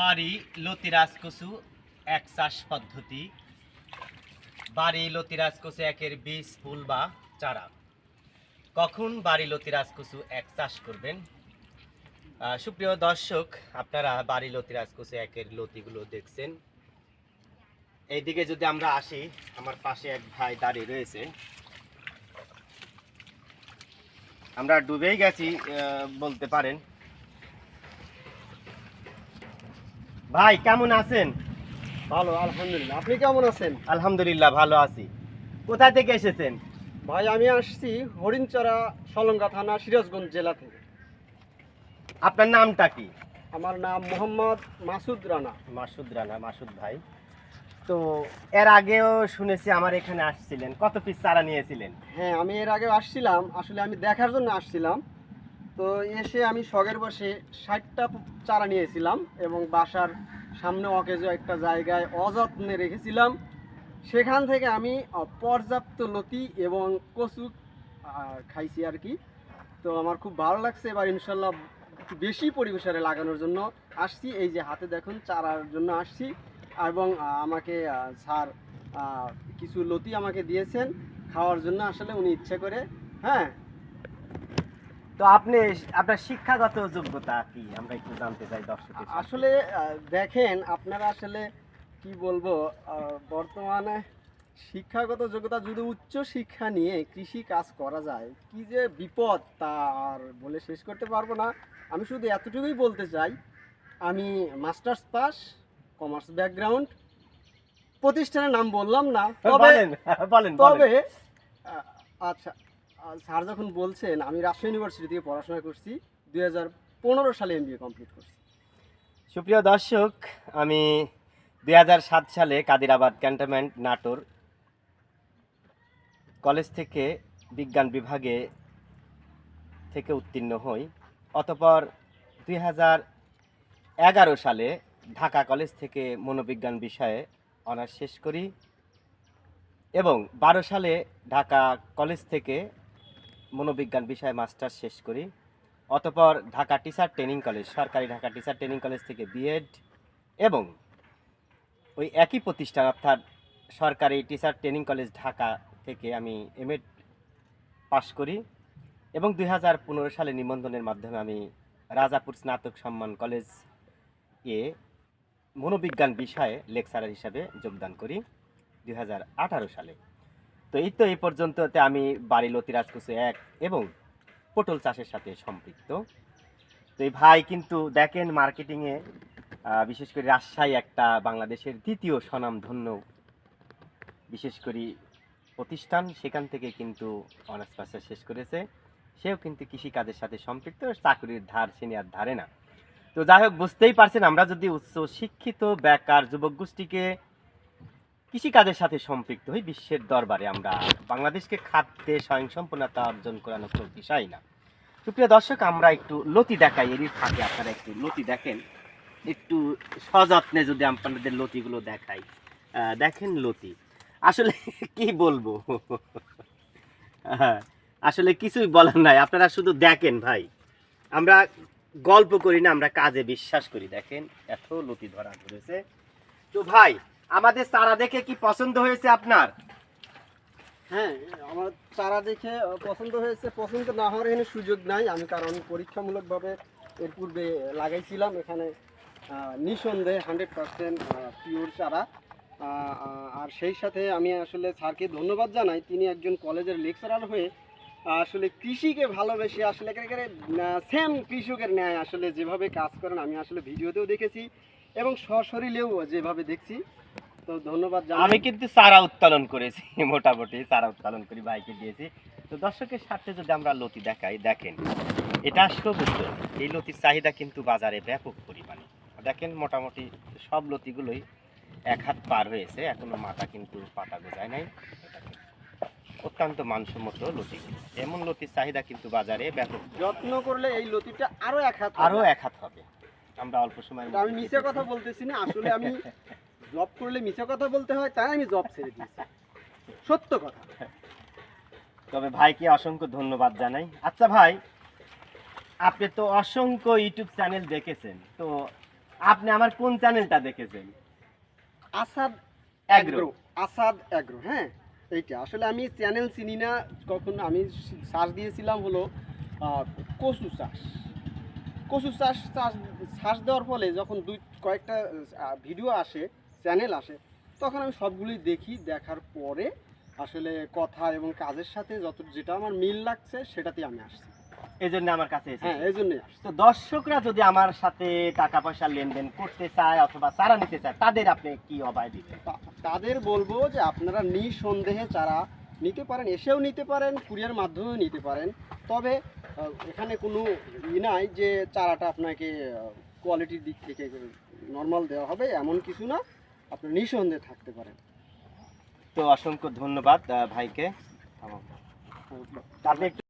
বাড়ি লতিরাজ কচু এক চাষ পদ্ধতি। বাড়ি লতিরাজ কচু একের বীজ, ফুল বা চারা। কখন বাড়ি লতিরাজ কচু এক চাষ করবেন? সুপ্রিয় দর্শক, আপনারা বাড়ি লতিরাজ কচু একের লতিগুলো দেখছেন। এইদিকে যদি আমরা আসি, আমার পাশে এক ভাই দাঁড়িয়ে রয়েছে। আমরা ডুবেই গেছি বলতে পারেন। ভাই কেমন আছেন? ভালো আলহামদুলিল্লাহ। আপনি কেমন আছেন? আলহামদুলিল্লাহ ভালো আছি। কোথা থেকে এসেছেন? ভাই আমি আসছি হরিণচরা সলঙ্গা থানা সিরাজগঞ্জ জেলা থেকে। আপনার নামটা কি? আমার নাম মোহাম্মদ মাসুদ রানা। মাসুদ রানা মাসুদ ভাই। তো এর আগেও শুনেছি আমার এখানে আসছিলেন। কত পিস চারা নিয়েছিলেন? হ্যাঁ আমি এর আগে আসছিলাম। আসলে আমি দেখার জন্য আসছিলাম। তো এসে আমি শখের বসে ষাটটা চারা নিয়েছিলাম এবং বাসার সামনে অকেজ একটা জায়গায় অযত্নে রেখেছিলাম। সেখান থেকে আমি পর্যাপ্ত লতি এবং কচু খাইছি আর কি। তো আমার খুব ভালো লাগছে। এবার ইনশাল্লাহ বেশি পরিবেশরে লাগানোর জন্য আসছি। এই যে হাতে দেখুন, চারার জন্য আসছি এবং আমাকে স্যার কিছু লতি আমাকে দিয়েছেন। খাওয়ার জন্য আসলে উনি ইচ্ছে করে হ্যাঁ? তো আপনি আপনার শিক্ষাগত যোগ্যতা কি? আমরা একটু জানতে চাই দর্শকের সাথে। আসলে দেখেন আপনারা আসলে কি বলব বর্তমানে শিক্ষাগত যোগ্যতা যদি উচ্চ শিক্ষা নিয়ে কৃষি কাজ করা যায় কি যে বিপদ তা আর বলে শেষ করতে পারব না। আমি শুধু এতটুকুই বলতে চাই আমি মাস্টার্স পাস কমার্স ব্যাকগ্রাউন্ড প্রতিষ্ঠানের নাম বললাম না তবে তবে আচ্ছা স্যার যখন বলছেন, আমি রাজশাহী ইউনিভার্সিটি থেকে পড়াশোনা করছি, দুই হাজার পনেরো সালে এমবিএ কমপ্লিট করছি। সুপ্রিয় দর্শক, আমি দুই হাজার সাত সালে কাদিরাবাদ ক্যান্টনমেন্ট, নাটোর কলেজ থেকে বিজ্ঞান বিভাগে থেকে উত্তীর্ণ হই। অতপর দুই সালে ঢাকা কলেজ থেকে মনোবিজ্ঞান বিষয়ে অনার্স শেষ করি এবং বারো সালে ঢাকা কলেজ থেকে মনোবিজ্ঞান বিষয়ে মাস্টার্স শেষ করি। অতপর ঢাকা টিচার ট্রেনিং কলেজ, সরকারি ঢাকা টিচার ট্রেনিং কলেজ থেকে বিএড এবং ওই একই প্রতিষ্ঠান অর্থাৎ সরকারি টিচার ট্রেনিং কলেজ ঢাকা থেকে আমি এমএড পাশ করি এবং দুই হাজার পনেরো সালে নিবন্ধনের মাধ্যমে আমি রাজাপুর স্নাতক সম্মান কলেজ এ মনোবিজ্ঞান বিষয়ে লেকচারার হিসাবে যোগদান করি দু হাজার আঠারো সালে। তো এই তো এই পর্যন্ততে আমি বাড়ি লতিরাজকুচু এক এবং পটল চাষের সাথে সম্পৃক্ত। তো এই ভাই কিন্তু দেখেন মার্কেটিংয়ে বিশেষ করে রাজশাহী একটা বাংলাদেশের দ্বিতীয় স্বনামধন্য, বিশেষ করে প্রতিষ্ঠান, সেখান থেকে কিন্তু অনার্স মাস্টার শেষ করেছে। সেও কিন্তু কৃষিকাজের সাথে সম্পৃক্ত, চাকরির ধার সে আর ধারে না। তো যাই হোক, বুঝতেই পারছেন, আমরা যদি উচ্চ শিক্ষিত, বেকার যুবক গোষ্ঠীকে কৃষিকাজের সাথে সম্পৃক্ত হই বিশ্বের দরবারে। আমরা বাংলাদেশকে খাদ্যে স্বয়ংসম্পূর্ণতা অর্জন করানো কোনো বিষয় না সুপ্রিয় দর্শক আমরা একটু লতি দেখাই। এরই ফাঁকে আপনারা একটু লতি দেখেন। একটু সযত্নে যদি আপনাদের লতিগুলো দেখাই। দেখেন লতি। আসলে কি বলব? হ্যাঁ, আসলে কিছুই বলার নাই। আপনারা শুধু দেখেন ভাই। আমরা গল্প করি না আমরা কাজে বিশ্বাস করি। দেখেন এত লতি ধরা ধরেছে। তো ভাই আমাদের চারা দেখে কি পছন্দ হয়েছে আপনার? হ্যাঁ আমার চারা দেখে পছন্দ হয়েছে। পছন্দ না হওয়ার এখানে সুযোগ নাই। আমি কারণ পরীক্ষামূলকভাবে এর পূর্বে লাগাইছিলাম এখানে নিঃসন্দেহে হান্ড্রেড পার্সেন্ট পিওর চারা। আর সেই সাথে আমি আসলে স্যারকে ধন্যবাদ জানাই। তিনি একজন কলেজের লেকচারার হয়ে আসলে কৃষিকে ভালোবেসে আসলে একেবারে সেম কৃষকের ন্যায় আসলে যেভাবে কাজ করেন, আমি আসলে ভিডিওতেও দেখেছি এবং সশরীরেও যেভাবে দেখছি। তো ধন্যবাদ আমি কিন্তু চারা উত্তোলন করেছি, মোটামুটি চারা উত্তোলন করি, বাইকে দিয়েছি। তো দর্শকের সাথে যদি আমরা লতি দেখাই, দেখেন, এটা বুঝতে এই লতির চাহিদা কিন্তু বাজারে ব্যাপক পরিমাণে। দেখেন, মোটামুটি সব লতিগুলোই এক হাত পার হয়েছে, এখনও মাথা কিন্তু পাতা গোজায় নাই। অত্যন্ত মানসম্মত লতি। এমন লতির চাহিদা কিন্তু বাজারে ব্যাপক। যত্ন করলে এই লতিটা আরও এক হাত আরও এক হাত হবে। আমরা অল্প সময় আমি মিছে কথা বলতেছি না আসলে আমি জব করলে মিছে কথা বলতে হয় তাই আমি জব ছেড়ে দিয়েছি। সত্য কথা। তবে ভাইকে অসংখ্য ধন্যবাদ জানাই। আচ্ছা ভাই আপনি তো অসংখ্য ইউটিউব চ্যানেল দেখেছেন তো আপনি আমার কোন চ্যানেলটা দেখেছেন? আসাদ অ্যাগ্রো আসাদ অ্যাগ্রো হ্যাঁ। এইটা আসলে আমি চ্যানেল চিনি না, কখন আমি শ্বাস দিয়েছিলাম হলো কচু চাষ। কচু চাষ চাষ শ্বাস দেওয়ার ফলে যখন দুই, কয়েকটা ভিডিও আসে চ্যানেল আসে, তখন আমি সবগুলি দেখি, দেখার পরে আসলে কথা এবং কাজের সাথে যত, যেটা আমার মিল লাগছে, সেটাতেই আমি আসছি। এই জন্য আমার কাছে হ্যাঁ এই জন্যই তো দর্শকরা যদি আমার সাথে টাকা পয়সা লেনদেন করতে চায় অথবা চারা নিতে চায় তাদের আপনি কি অভয় দিবেন? তাদের বলব যে আপনারা নিঃসন্দেহে চারা নিতে পারেন এসেও নিতে পারেন কুরিয়ার মাধ্যমেও নিতে পারেন। তবে এখানে কোনো ই নাই যে চারাটা আপনাকে কোয়ালিটির দিক থেকে নর্মাল দেওয়া হবে এমন কিছু না। আপনি নিঃসন্দেহে থাকতে পারেন। তো অসংখ্য ধন্যবাদ ভাইকে। আপনি একটু